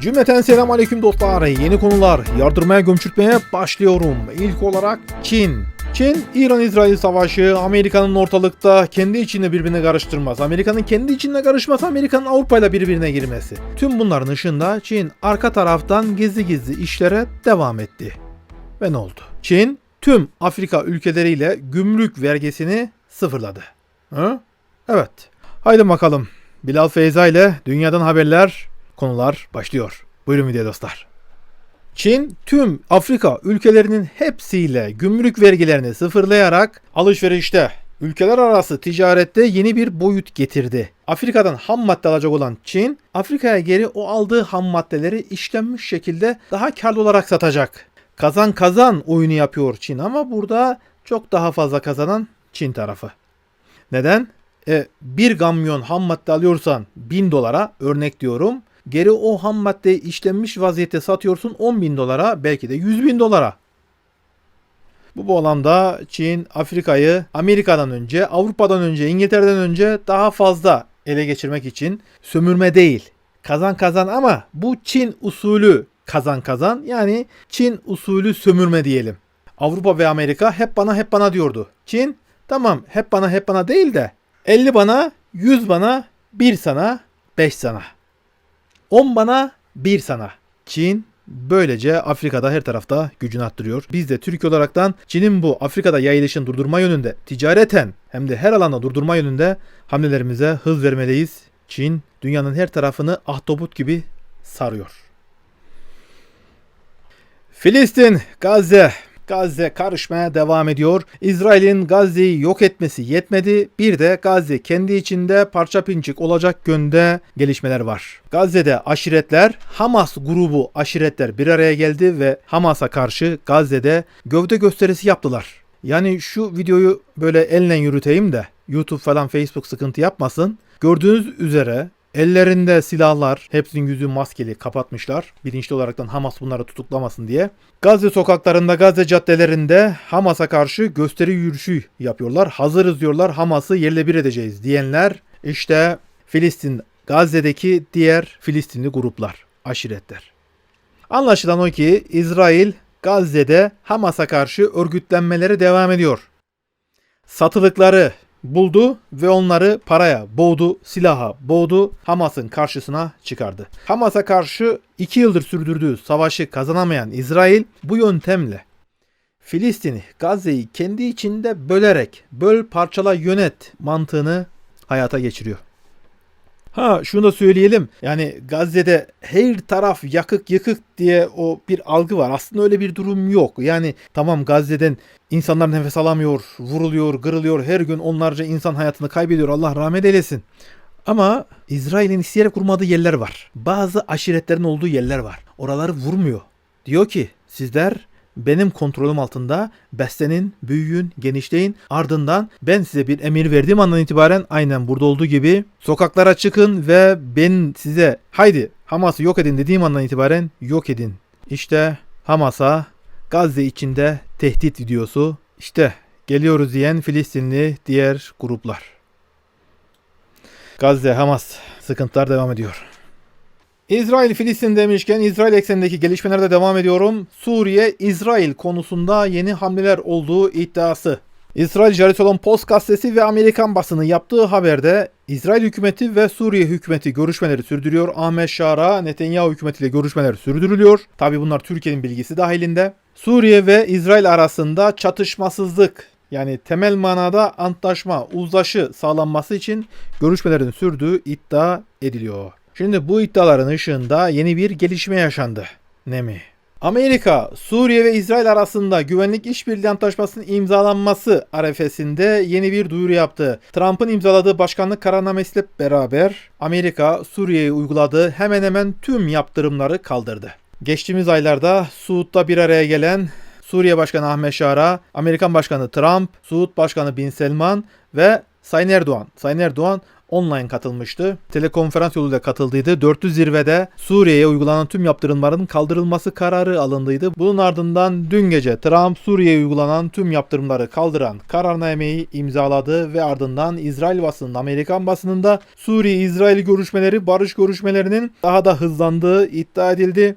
Cümleten selam aleyküm dostlar. Yeni konular yardırmaya gömçürtmeye başlıyorum. İlk olarak Çin. Çin, İran-İsrail savaşı, Amerika'nın ortalıkta kendi içinde birbirine karıştırması, Amerika'nın kendi içinde karışması, Amerika'nın Avrupa ile birbirine girmesi. Tüm bunların ışığında Çin arka taraftan gizli gizli işlere devam etti. Ve ne oldu? Çin tüm Afrika ülkeleriyle gümrük vergisini sıfırladı. Hı? Evet. Haydi bakalım. Bilal Feyza ile dünyadan haberler, konular başlıyor. Buyurun video dostlar. Çin tüm Afrika ülkelerinin hepsiyle gümrük vergilerini sıfırlayarak alışverişte ülkeler arası ticarette yeni bir boyut getirdi. Afrika'dan ham madde alacak olan Çin, Afrika'ya geri o aldığı ham maddeleri işlenmiş şekilde daha karlı olarak satacak. Kazan kazan oyunu yapıyor Çin ama burada çok daha fazla kazanan Çin tarafı. Neden? E, bir kamyon ham madde alıyorsan 1000 dolara örnek diyorum. Geri o ham maddeyi işlenmiş vaziyette satıyorsun 10 bin dolara belki de 100 bin dolara. Bu bağlamda Çin Afrika'yı Amerika'dan önce, Avrupa'dan önce, İngiltere'den önce daha fazla ele geçirmek için sömürme değil. Kazan kazan ama bu Çin usulü kazan kazan yani Çin usulü sömürme diyelim. Avrupa ve Amerika hep bana hep bana diyordu. Çin tamam hep bana hep bana değil de 50 bana, 100 bana, 1 sana, 5 sana. 10 bana, 1 sana. Çin böylece Afrika'da her tarafta gücünü arttırıyor. Biz de Türkiye olaraktan Çin'in bu Afrika'da yayılışını durdurma yönünde ticareten hem de her alanda durdurma yönünde hamlelerimize hız vermeliyiz. Çin dünyanın her tarafını ahtapot gibi sarıyor. Filistin, Gazze, Gazze karışmaya devam ediyor. İsrail'in Gazze'yi yok etmesi yetmedi. Bir de Gazze kendi içinde parça pinçik olacak yönde gelişmeler var. Gazze'de aşiretler, Hamas grubu aşiretler bir araya geldi ve Hamas'a karşı Gazze'de gövde gösterisi yaptılar. Yani şu videoyu böyle elle yürüteyim de YouTube falan Facebook sıkıntı yapmasın. Gördüğünüz üzere Ellerinde silahlar, hepsinin yüzü maskeli kapatmışlar. Bilinçli olaraktan Hamas bunları tutuklamasın diye. Gazze sokaklarında, Gazze caddelerinde Hamas'a karşı gösteri yürüyüşü yapıyorlar. Hazırız diyorlar, Hamas'ı yerle bir edeceğiz diyenler işte Filistin, Gazze'deki diğer Filistinli gruplar, aşiretler. Anlaşılan o ki İsrail Gazze'de Hamas'a karşı örgütlenmeleri devam ediyor. Satılıkları, buldu ve onları paraya boğdu, silaha boğdu, Hamas'ın karşısına çıkardı. Hamas'a karşı 2 yıldır sürdürdüğü savaşı kazanamayan İsrail bu yöntemle Filistin'i, Gazze'yi kendi içinde bölerek böl parçala yönet mantığını hayata geçiriyor. Ha şunu da söyleyelim. Yani Gazze'de her taraf yakık yıkık diye o bir algı var. Aslında öyle bir durum yok. Yani tamam Gazze'den insanlar nefes alamıyor, vuruluyor, kırılıyor. Her gün onlarca insan hayatını kaybediyor. Allah rahmet eylesin. Ama İsrail'in isteyerek kurmadığı yerler var. Bazı aşiretlerin olduğu yerler var. Oraları vurmuyor. Diyor ki sizler benim kontrolüm altında beslenin, büyüyün, genişleyin. Ardından ben size bir emir verdiğim andan itibaren aynen burada olduğu gibi sokaklara çıkın ve ben size haydi Hamas'ı yok edin dediğim andan itibaren yok edin. İşte Hamas'a Gazze içinde tehdit videosu. İşte geliyoruz diyen Filistinli diğer gruplar. Gazze, Hamas sıkıntılar devam ediyor. İsrail Filistin demişken İsrail eksenindeki gelişmelerde devam ediyorum. Suriye İsrail konusunda yeni hamleler olduğu iddiası. İsrail Jerusalem Post gazetesi ve Amerikan basını yaptığı haberde İsrail hükümeti ve Suriye hükümeti görüşmeleri sürdürüyor. Ahmet Şara Netanyahu hükümetiyle görüşmeler sürdürülüyor. Tabi bunlar Türkiye'nin bilgisi dahilinde. Suriye ve İsrail arasında çatışmasızlık yani temel manada antlaşma, uzlaşı sağlanması için görüşmelerin sürdüğü iddia ediliyor. Şimdi bu iddiaların ışığında yeni bir gelişme yaşandı. Ne mi? Amerika, Suriye ve İsrail arasında güvenlik işbirliği antlaşmasının imzalanması arefesinde yeni bir duyuru yaptı. Trump'ın imzaladığı başkanlık kararnamesiyle beraber Amerika, Suriye'ye uyguladığı hemen hemen tüm yaptırımları kaldırdı. Geçtiğimiz aylarda Suud'da bir araya gelen Suriye Başkanı Ahmet Şara, Amerikan Başkanı Trump, Suud Başkanı Bin Selman ve Sayın Erdoğan. Sayın Erdoğan online katılmıştı. Telekonferans yoluyla katıldıydı. Dörtlü zirvede Suriye'ye uygulanan tüm yaptırımların kaldırılması kararı alındıydı. Bunun ardından dün gece Trump Suriye'ye uygulanan tüm yaptırımları kaldıran kararnameyi imzaladı ve ardından İsrail basınında, Amerikan basınında Suriye-İsrail görüşmeleri, barış görüşmelerinin daha da hızlandığı iddia edildi.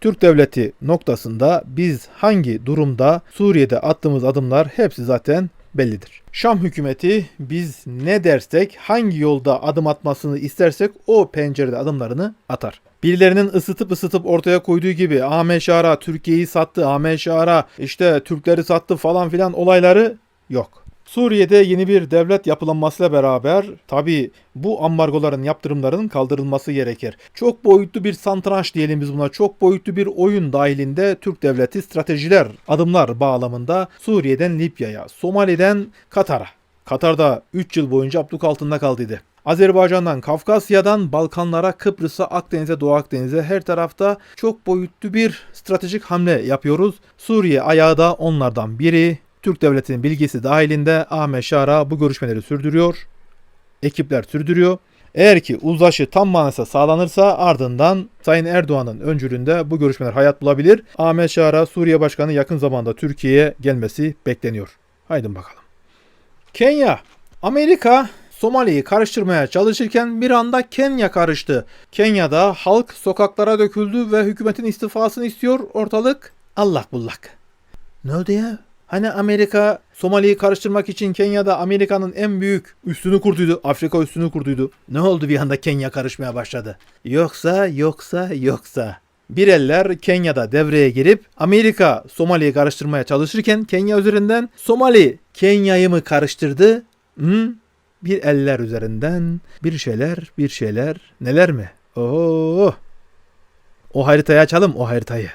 Türk devleti noktasında biz hangi durumda Suriye'de attığımız adımlar hepsi zaten bellidir. Şam hükümeti biz ne dersek hangi yolda adım atmasını istersek o pencerede adımlarını atar. Birilerinin ısıtıp ısıtıp ortaya koyduğu gibi Ahmet Türkiye'yi sattı, Ahmet işte Türkleri sattı falan filan olayları yok. Suriye'de yeni bir devlet yapılanmasıyla beraber tabi bu ambargoların yaptırımların kaldırılması gerekir. Çok boyutlu bir santranç diyelim biz buna. Çok boyutlu bir oyun dahilinde Türk devleti stratejiler, adımlar bağlamında Suriye'den Libya'ya, Somali'den Katar'a. Katar'da 3 yıl boyunca abluk altında kaldıydı. Azerbaycan'dan Kafkasya'dan Balkanlara, Kıbrıs'a, Akdeniz'e, Doğu Akdeniz'e her tarafta çok boyutlu bir stratejik hamle yapıyoruz. Suriye ayağı da onlardan biri. Türk devletinin bilgisi dahilinde Ahmet Şara bu görüşmeleri sürdürüyor. Ekipler sürdürüyor. Eğer ki uzlaşı tam manasıyla sağlanırsa ardından Sayın Erdoğan'ın öncülüğünde bu görüşmeler hayat bulabilir. Ahmet Şara Suriye Başkanı yakın zamanda Türkiye'ye gelmesi bekleniyor. Haydi bakalım. Kenya. Amerika Somali'yi karıştırmaya çalışırken bir anda Kenya karıştı. Kenya'da halk sokaklara döküldü ve hükümetin istifasını istiyor. Ortalık allak bullak. Ne oldu ya? Hani Amerika Somali'yi karıştırmak için Kenya'da Amerika'nın en büyük üstünü kurduydu. Afrika üstünü kurduydu. Ne oldu bir anda Kenya karışmaya başladı? Yoksa yoksa yoksa. Bir eller Kenya'da devreye girip Amerika Somali'yi karıştırmaya çalışırken Kenya üzerinden Somali Kenya'yı mı karıştırdı? Hı? Bir eller üzerinden bir şeyler bir şeyler neler mi? Oo. O haritayı açalım o haritayı.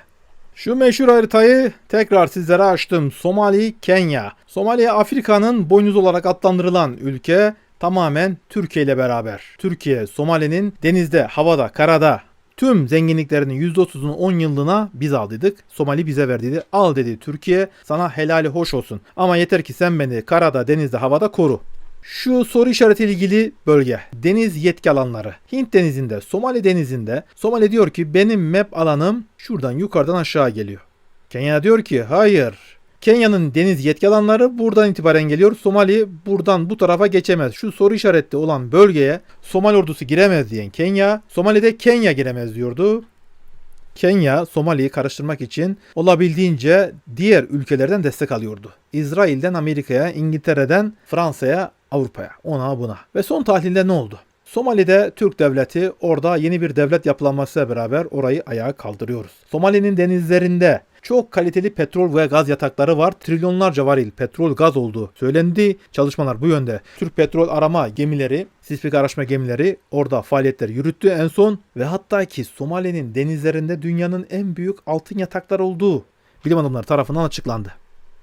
Şu meşhur haritayı tekrar sizlere açtım. Somali, Kenya. Somali Afrika'nın boynuz olarak adlandırılan ülke tamamen Türkiye ile beraber. Türkiye, Somali'nin denizde, havada, karada tüm zenginliklerinin %30'unu 10 yıllığına biz aldıydık. Somali bize verdiydi. Al dedi Türkiye sana helali hoş olsun. Ama yeter ki sen beni karada, denizde, havada koru. Şu soru işaretiyle ilgili bölge. Deniz yetki alanları. Hint denizinde, Somali denizinde. Somali diyor ki benim map alanım şuradan yukarıdan aşağı geliyor. Kenya diyor ki hayır. Kenya'nın deniz yetki alanları buradan itibaren geliyor. Somali buradan bu tarafa geçemez. Şu soru işaretli olan bölgeye Somali ordusu giremez diyen Kenya. Somali'de Kenya giremez diyordu. Kenya Somali'yi karıştırmak için olabildiğince diğer ülkelerden destek alıyordu. İsrail'den Amerika'ya, İngiltere'den Fransa'ya, Avrupa'ya, ona buna. Ve son tahlilde ne oldu? Somali'de Türk devleti orada yeni bir devlet yapılanmasıyla beraber orayı ayağa kaldırıyoruz. Somali'nin denizlerinde çok kaliteli petrol ve gaz yatakları var. Trilyonlarca varil petrol gaz olduğu söylendi. Çalışmalar bu yönde. Türk petrol arama gemileri, sismik araştırma gemileri orada faaliyetler yürüttü en son. Ve hatta ki Somali'nin denizlerinde dünyanın en büyük altın yatakları olduğu bilim adamları tarafından açıklandı.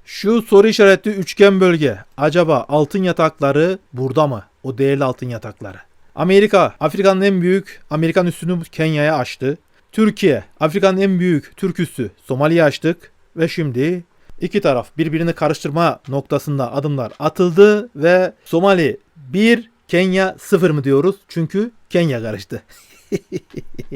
Şu soru işaretli üçgen bölge. Acaba altın yatakları burada mı? O değerli altın yatakları. Amerika, Afrika'nın en büyük Amerikan üssünü Kenya'ya açtı. Türkiye, Afrika'nın en büyük Türk üssü Somali'ye açtık. Ve şimdi iki taraf birbirini karıştırma noktasında adımlar atıldı ve Somali 1, Kenya 0 mı diyoruz? Çünkü Kenya karıştı.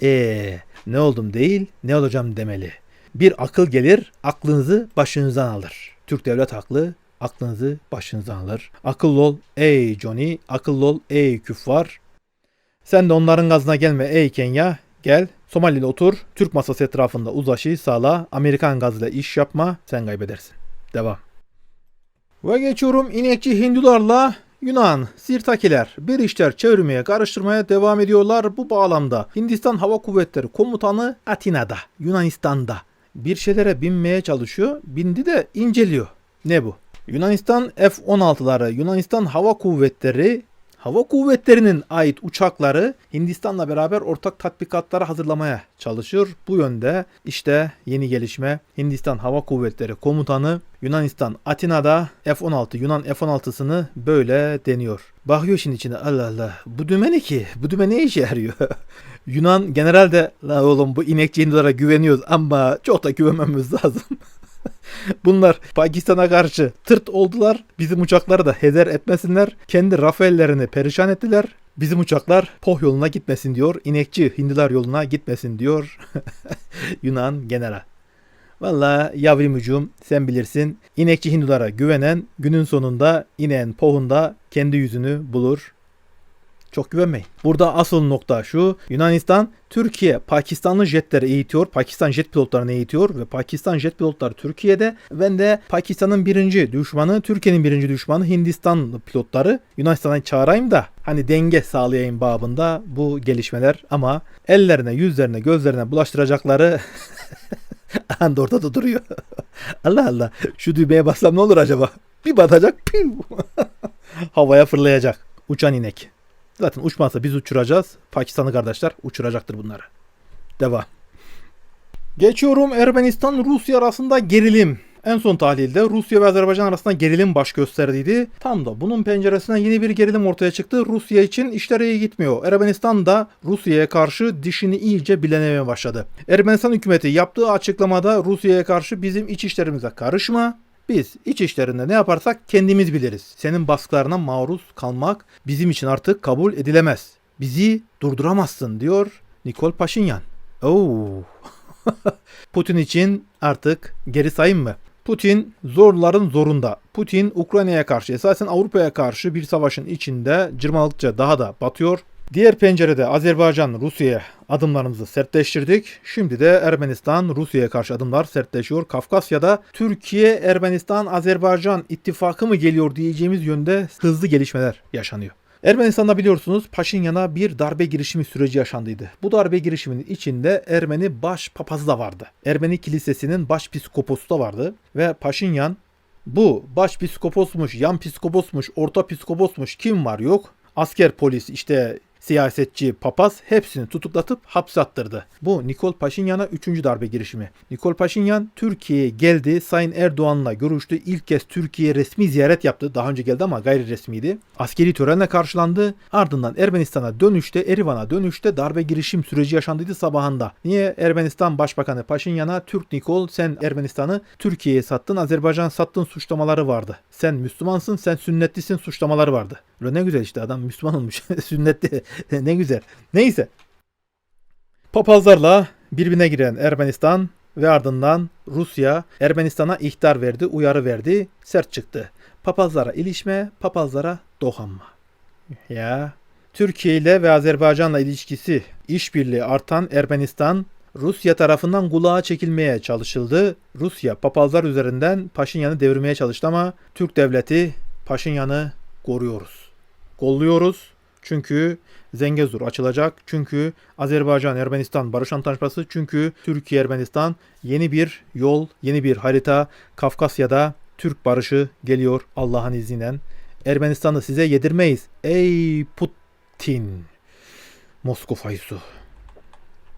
Eee ne oldum değil, ne olacağım demeli. Bir akıl gelir, aklınızı başınızdan alır. Türk devlet haklı, aklınızı başınızdan alır. Akıllı ol ey Johnny, akıllı ol ey küffar. Sen de onların gazına gelme ey Kenya. Gel Somali'de otur, Türk masası etrafında uzlaşı sağla, Amerikan gazıyla iş yapma, sen kaybedersin. Devam. Ve geçiyorum inekçi Hindularla Yunan, Sirtakiler bir işler çevirmeye, karıştırmaya devam ediyorlar bu bağlamda. Hindistan Hava Kuvvetleri Komutanı Atina'da, Yunanistan'da bir şeylere binmeye çalışıyor. Bindi de inceliyor. Ne bu? Yunanistan F-16'ları, Yunanistan Hava Kuvvetleri Hava Kuvvetleri'nin ait uçakları Hindistan'la beraber ortak tatbikatlara hazırlamaya çalışıyor. Bu yönde işte yeni gelişme Hindistan Hava Kuvvetleri Komutanı Yunanistan Atina'da F-16 Yunan F-16'sını böyle deniyor. Bakıyor şimdi içine Allah Allah bu dümen ne ki? Bu dümen ne işe yarıyor? Yunan generalde la oğlum bu inekçi güveniyoruz ama çok da güvenmemiz lazım. Bunlar Pakistan'a karşı tırt oldular. Bizim uçakları da heder etmesinler. Kendi Rafael'lerini perişan ettiler. Bizim uçaklar poh yoluna gitmesin diyor. İnekçi Hindiler yoluna gitmesin diyor. Yunan general. Valla yavrimucuğum sen bilirsin. İnekçi Hindulara güvenen günün sonunda ineğin pohunda kendi yüzünü bulur. Çok güvenmeyin. Burada asıl nokta şu. Yunanistan Türkiye Pakistanlı jetleri eğitiyor. Pakistan jet pilotlarını eğitiyor ve Pakistan jet pilotları Türkiye'de ve de Pakistan'ın birinci düşmanı, Türkiye'nin birinci düşmanı Hindistanlı pilotları Yunanistan'a çağırayım da hani denge sağlayayım babında bu gelişmeler ama ellerine, yüzlerine, gözlerine bulaştıracakları Anda ortada duruyor. Allah Allah. Şu düğmeye bassam ne olur acaba? Bir batacak. Piu. Havaya fırlayacak. Uçan inek. Zaten uçmazsa biz uçuracağız. Pakistanlı kardeşler uçuracaktır bunları. Devam. Geçiyorum Ermenistan Rusya arasında gerilim. En son tahlilde Rusya ve Azerbaycan arasında gerilim baş gösterdiydi. Tam da bunun penceresinden yeni bir gerilim ortaya çıktı. Rusya için işler iyi gitmiyor. Ermenistan da Rusya'ya karşı dişini iyice bilenemeye başladı. Ermenistan hükümeti yaptığı açıklamada Rusya'ya karşı bizim iç işlerimize karışma. Biz iç işlerinde ne yaparsak kendimiz biliriz. Senin baskılarına maruz kalmak bizim için artık kabul edilemez. Bizi durduramazsın diyor Nikol Paşinyan. Oo. Putin için artık geri sayım mı? Putin zorların zorunda. Putin Ukrayna'ya karşı esasen Avrupa'ya karşı bir savaşın içinde cırmalıkça daha da batıyor. Diğer pencerede Azerbaycan Rusya'ya adımlarımızı sertleştirdik. Şimdi de Ermenistan Rusya'ya karşı adımlar sertleşiyor. Kafkasya'da Türkiye, Ermenistan, Azerbaycan ittifakı mı geliyor diyeceğimiz yönde hızlı gelişmeler yaşanıyor. Ermenistan'da biliyorsunuz Paşinyan'a bir darbe girişimi süreci yaşandıydı. Bu darbe girişiminin içinde Ermeni baş papazı da vardı. Ermeni kilisesinin baş psikoposu da vardı. Ve Paşinyan bu baş psikoposmuş, yan psikoposmuş, orta psikoposmuş kim var yok. Asker polis işte siyasetçi, papaz hepsini tutuklatıp hapse. Bu Nikol Paşinyan'a 3. darbe girişimi. Nikol Paşinyan Türkiye'ye geldi. Sayın Erdoğan'la görüştü. İlk kez Türkiye'ye resmi ziyaret yaptı. Daha önce geldi ama gayri resmiydi. Askeri törenle karşılandı. Ardından Ermenistan'a dönüşte, Erivan'a dönüşte darbe girişim süreci yaşandıydı sabahında. Niye Ermenistan Başbakanı Paşinyan'a Türk Nikol sen Ermenistan'ı Türkiye'ye sattın, Azerbaycan sattın suçlamaları vardı. Sen Müslümansın, sen sünnetlisin suçlamaları vardı. Ne güzel işte adam Müslüman olmuş. Sünnetli. ne güzel. Neyse. Papazlarla birbirine giren Ermenistan ve ardından Rusya Ermenistan'a ihtar verdi, uyarı verdi, sert çıktı. Papazlara ilişme, papazlara dokanma. Ya Türkiye ile ve Azerbaycan'la ilişkisi işbirliği artan Ermenistan Rusya tarafından kulağa çekilmeye çalışıldı. Rusya papazlar üzerinden Paşinyan'ı devirmeye çalıştı ama Türk devleti Paşinyan'ı koruyoruz. Kolluyoruz. Çünkü Zengezur açılacak. Çünkü Azerbaycan Ermenistan barış antlaşması. Çünkü Türkiye Ermenistan yeni bir yol, yeni bir harita. Kafkasya'da Türk barışı geliyor Allah'ın izniyle. Ermenistan'ı size yedirmeyiz. Ey Putin. Moskova su.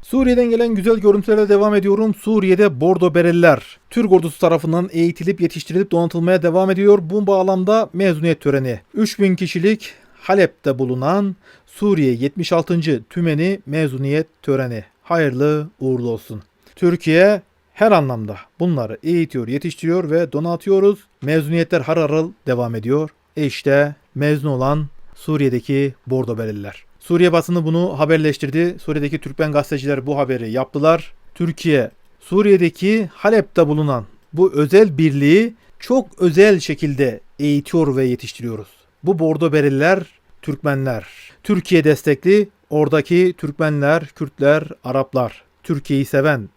Suriye'den gelen güzel görüntülerle devam ediyorum. Suriye'de Bordo Bereliler Türk ordusu tarafından eğitilip yetiştirilip donatılmaya devam ediyor. Bu bağlamda mezuniyet töreni. 3000 kişilik Halep'te bulunan Suriye 76. Tümeni mezuniyet töreni. Hayırlı uğurlu olsun. Türkiye her anlamda bunları eğitiyor, yetiştiriyor ve donatıyoruz. Mezuniyetler har harıl devam ediyor. E işte mezun olan Suriye'deki Bordo Bereliler. Suriye basını bunu haberleştirdi. Suriye'deki Türkmen gazeteciler bu haberi yaptılar. Türkiye, Suriye'deki Halep'te bulunan bu özel birliği çok özel şekilde eğitiyor ve yetiştiriyoruz. Bu Bordo Bereliler, Türkmenler. Türkiye destekli oradaki Türkmenler, Kürtler, Araplar. Türkiye'yi seven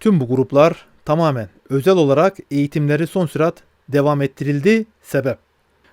tüm bu gruplar tamamen özel olarak eğitimleri son sürat devam ettirildi. Sebep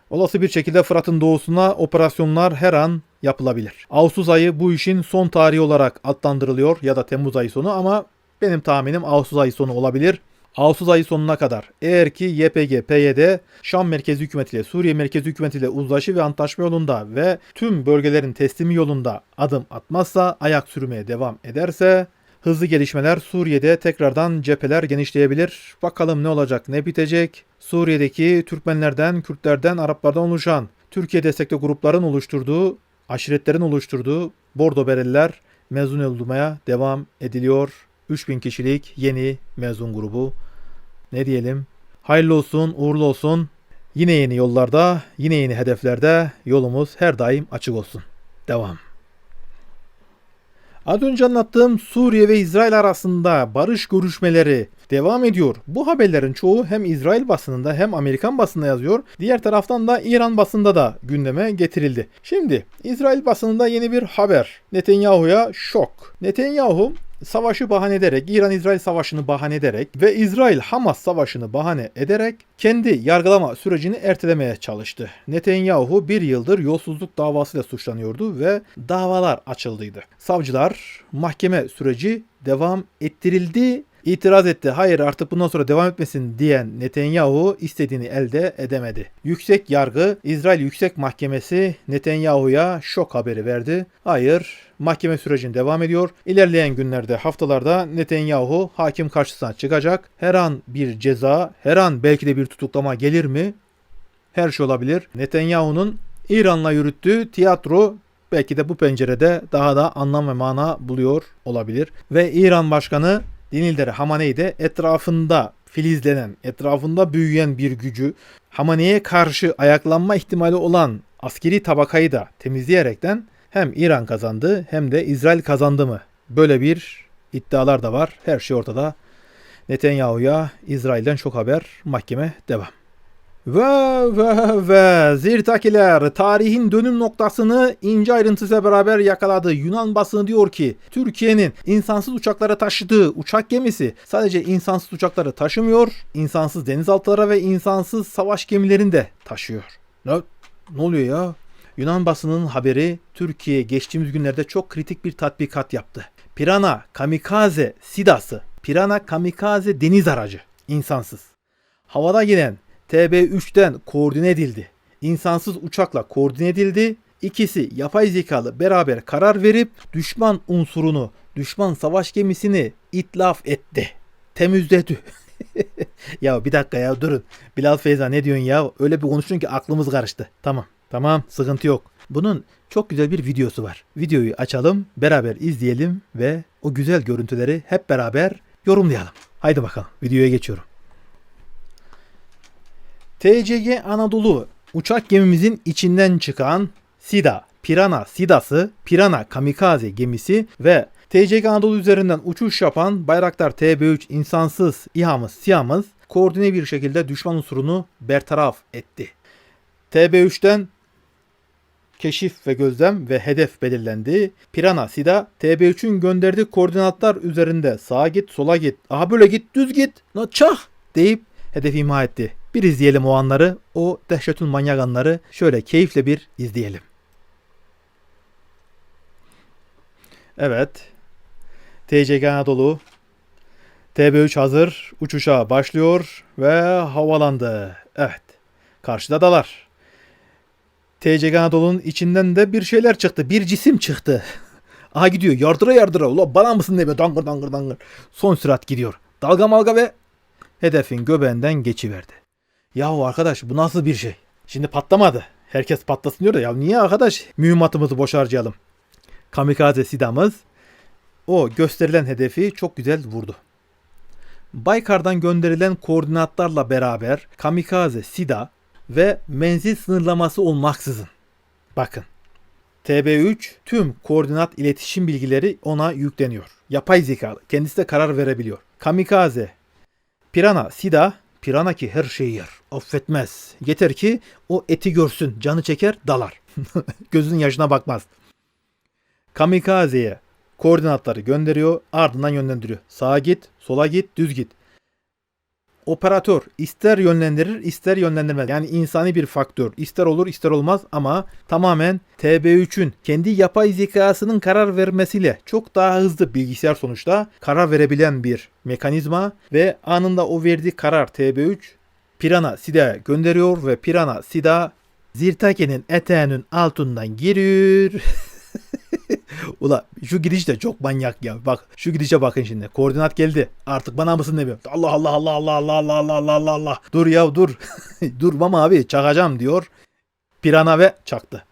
Olası bir şekilde Fırat'ın doğusuna operasyonlar her an yapılabilir. Ağustos ayı bu işin son tarihi olarak adlandırılıyor ya da Temmuz ayı sonu ama benim tahminim Ağustos ayı sonu olabilir. Ağustos ayı sonuna kadar eğer ki YPG, PYD, Şam merkezi hükümetiyle, Suriye merkezi hükümetiyle uzlaşı ve antlaşma yolunda ve tüm bölgelerin teslimi yolunda adım atmazsa, ayak sürmeye devam ederse hızlı gelişmeler Suriye'de tekrardan cepheler genişleyebilir. Bakalım ne olacak, ne bitecek? Suriye'deki Türkmenlerden, Kürtlerden, Araplardan oluşan Türkiye destekli grupların oluşturduğu, aşiretlerin oluşturduğu Bordo Bereliler mezun olmaya devam ediliyor. 3000 kişilik yeni mezun grubu. Ne diyelim? Hayırlı olsun, uğurlu olsun. Yine yeni yollarda, yine yeni hedeflerde yolumuz her daim açık olsun. Devam. Az önce anlattığım Suriye ve İsrail arasında barış görüşmeleri devam ediyor. Bu haberlerin çoğu hem İsrail basınında hem Amerikan basınında yazıyor. Diğer taraftan da İran basında da gündeme getirildi. Şimdi İsrail basınında yeni bir haber. Netanyahu'ya şok. Netanyahu savaşı bahane ederek, İran-İsrail savaşını bahane ederek ve İsrail-Hamas savaşını bahane ederek kendi yargılama sürecini ertelemeye çalıştı. Netanyahu bir yıldır yolsuzluk davasıyla suçlanıyordu ve davalar açıldıydı. Savcılar mahkeme süreci devam ettirildi İtiraz etti. Hayır artık bundan sonra devam etmesin diyen Netanyahu istediğini elde edemedi. Yüksek yargı İsrail Yüksek Mahkemesi Netanyahu'ya şok haberi verdi. Hayır mahkeme sürecin devam ediyor. İlerleyen günlerde haftalarda Netanyahu hakim karşısına çıkacak. Her an bir ceza, her an belki de bir tutuklama gelir mi? Her şey olabilir. Netanyahu'nun İran'la yürüttüğü tiyatro belki de bu pencerede daha da anlam ve mana buluyor olabilir. Ve İran Başkanı Dinildere Hamaney de etrafında filizlenen, etrafında büyüyen bir gücü Hamaney'e karşı ayaklanma ihtimali olan askeri tabakayı da temizleyerekten hem İran kazandı hem de İsrail kazandı mı? Böyle bir iddialar da var. Her şey ortada. Netanyahu'ya İsrail'den çok haber. Mahkeme devam. Ve ve ve Zirtakiler tarihin dönüm noktasını ince ayrıntısıyla beraber yakaladı. Yunan basını diyor ki Türkiye'nin insansız uçaklara taşıdığı uçak gemisi sadece insansız uçakları taşımıyor, insansız denizaltılara ve insansız savaş gemilerini de taşıyor. Ne, ne oluyor ya? Yunan basının haberi Türkiye geçtiğimiz günlerde çok kritik bir tatbikat yaptı. Pirana Kamikaze Sidası, Pirana Kamikaze deniz aracı, insansız. Havada giden TB3'ten koordine edildi. İnsansız uçakla koordine edildi. İkisi yapay zekalı beraber karar verip düşman unsurunu, düşman savaş gemisini itlaf etti. Temizledi. ya bir dakika ya durun. Bilal Feyza ne diyorsun ya? Öyle bir konuştun ki aklımız karıştı. Tamam. Tamam sıkıntı yok. Bunun çok güzel bir videosu var. Videoyu açalım, beraber izleyelim ve o güzel görüntüleri hep beraber yorumlayalım. Haydi bakalım videoya geçiyorum. TCG Anadolu uçak gemimizin içinden çıkan SIDA, Pirana SIDA'sı, Pirana Kamikaze gemisi ve TCG Anadolu üzerinden uçuş yapan Bayraktar TB3 insansız İHA'mız SİHA'mız koordine bir şekilde düşman unsurunu bertaraf etti. TB3'ten keşif ve gözlem ve hedef belirlendi. Pirana Sida TB3'ün gönderdiği koordinatlar üzerinde sağa git sola git aha böyle git düz git çah deyip hedef imha etti. Bir izleyelim o anları, o dehşetün manyak anları şöyle keyifle bir izleyelim. Evet. TCG Anadolu. TB3 hazır. Uçuşa başlıyor ve havalandı. Evet. Karşıda dalar. TCG Anadolu'nun içinden de bir şeyler çıktı. Bir cisim çıktı. Aha gidiyor. Yardıra yardıra. Ula bana mısın be? Dangır dangır dangır. Son sürat gidiyor. Dalga malga ve hedefin göbeğinden geçiverdi. Yahu arkadaş bu nasıl bir şey? Şimdi patlamadı. Herkes patlasın diyor da ya niye arkadaş mühimmatımızı boş harcayalım? Kamikaze Sida'mız o gösterilen hedefi çok güzel vurdu. Baykar'dan gönderilen koordinatlarla beraber Kamikaze Sida ve menzil sınırlaması olmaksızın. Bakın. TB3 tüm koordinat iletişim bilgileri ona yükleniyor. Yapay zekalı. Kendisi de karar verebiliyor. Kamikaze, Pirana, Sida Pirana ki her şeyi yer. Affetmez. Yeter ki o eti görsün. Canı çeker dalar. Gözünün yaşına bakmaz. Kamikaze'ye koordinatları gönderiyor. Ardından yönlendiriyor. Sağa git, sola git, düz git. Operatör ister yönlendirir ister yönlendirmez. Yani insani bir faktör. İster olur ister olmaz ama tamamen TB3'ün kendi yapay zekasının karar vermesiyle çok daha hızlı bilgisayar sonuçta karar verebilen bir mekanizma ve anında o verdiği karar TB3 Pirana Sida'ya gönderiyor ve Pirana Sida Zirtake'nin eteğinin altından giriyor. Ula şu gidiş de çok manyak ya. Bak şu gidişe bakın şimdi. Koordinat geldi. Artık bana mısın demiyor. Allah Allah Allah Allah Allah Allah Allah Allah Allah Allah. Dur ya dur. Durmam abi çakacağım diyor. Pirana ve çaktı.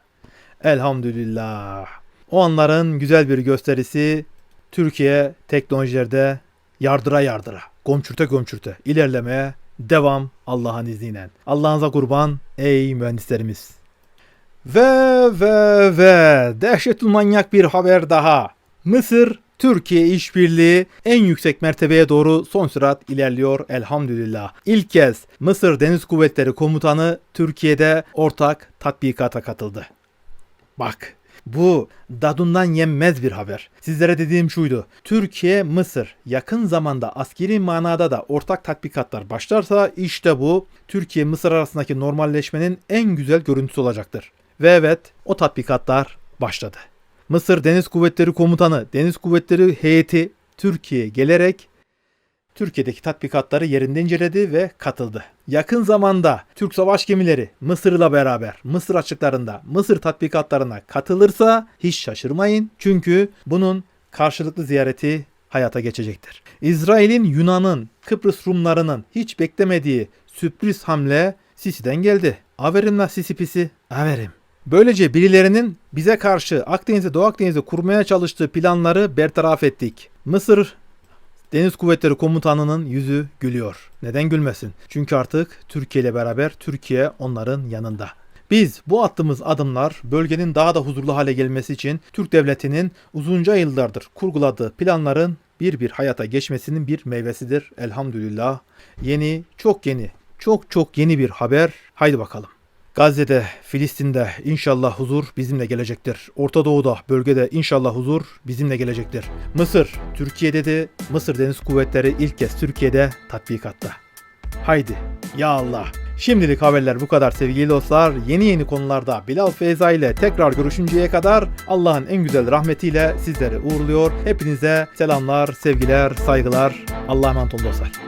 Elhamdülillah. O anların güzel bir gösterisi Türkiye teknolojilerde yardıra yardıra, gomçürte gomçürte ilerlemeye devam Allah'ın izniyle. Allah'ınıza kurban ey mühendislerimiz. Ve ve ve dehşetül manyak bir haber daha. Mısır Türkiye işbirliği en yüksek mertebeye doğru son sürat ilerliyor elhamdülillah. İlk kez Mısır Deniz Kuvvetleri Komutanı Türkiye'de ortak tatbikata katıldı. Bak bu dadundan yenmez bir haber. Sizlere dediğim şuydu. Türkiye, Mısır yakın zamanda askeri manada da ortak tatbikatlar başlarsa işte bu Türkiye, Mısır arasındaki normalleşmenin en güzel görüntüsü olacaktır. Ve evet o tatbikatlar başladı. Mısır Deniz Kuvvetleri Komutanı, Deniz Kuvvetleri heyeti Türkiye'ye gelerek Türkiye'deki tatbikatları yerinde inceledi ve katıldı. Yakın zamanda Türk savaş gemileri Mısır'la beraber Mısır açıklarında Mısır tatbikatlarına katılırsa hiç şaşırmayın. Çünkü bunun karşılıklı ziyareti hayata geçecektir. İsrail'in, Yunan'ın, Kıbrıs Rumlarının hiç beklemediği sürpriz hamle Sisi'den geldi. Aferin la Sisi pisi, aferin. Böylece birilerinin bize karşı Akdeniz'de Doğu Akdeniz'de kurmaya çalıştığı planları bertaraf ettik. Mısır Deniz Kuvvetleri Komutanı'nın yüzü gülüyor. Neden gülmesin? Çünkü artık Türkiye ile beraber Türkiye onların yanında. Biz bu attığımız adımlar bölgenin daha da huzurlu hale gelmesi için Türk Devleti'nin uzunca yıllardır kurguladığı planların bir bir hayata geçmesinin bir meyvesidir elhamdülillah. Yeni, çok yeni, çok çok yeni bir haber. Haydi bakalım. Gazze'de, Filistin'de inşallah huzur bizimle gelecektir. Orta Doğu'da, bölgede inşallah huzur bizimle gelecektir. Mısır, Türkiye'de de Mısır Deniz Kuvvetleri ilk kez Türkiye'de tatbikatta. Haydi, ya Allah. Şimdilik haberler bu kadar sevgili dostlar. Yeni yeni konularda Bilal Feyza ile tekrar görüşünceye kadar Allah'ın en güzel rahmetiyle sizleri uğurluyor. Hepinize selamlar, sevgiler, saygılar. Allah'a emanet olun dostlar.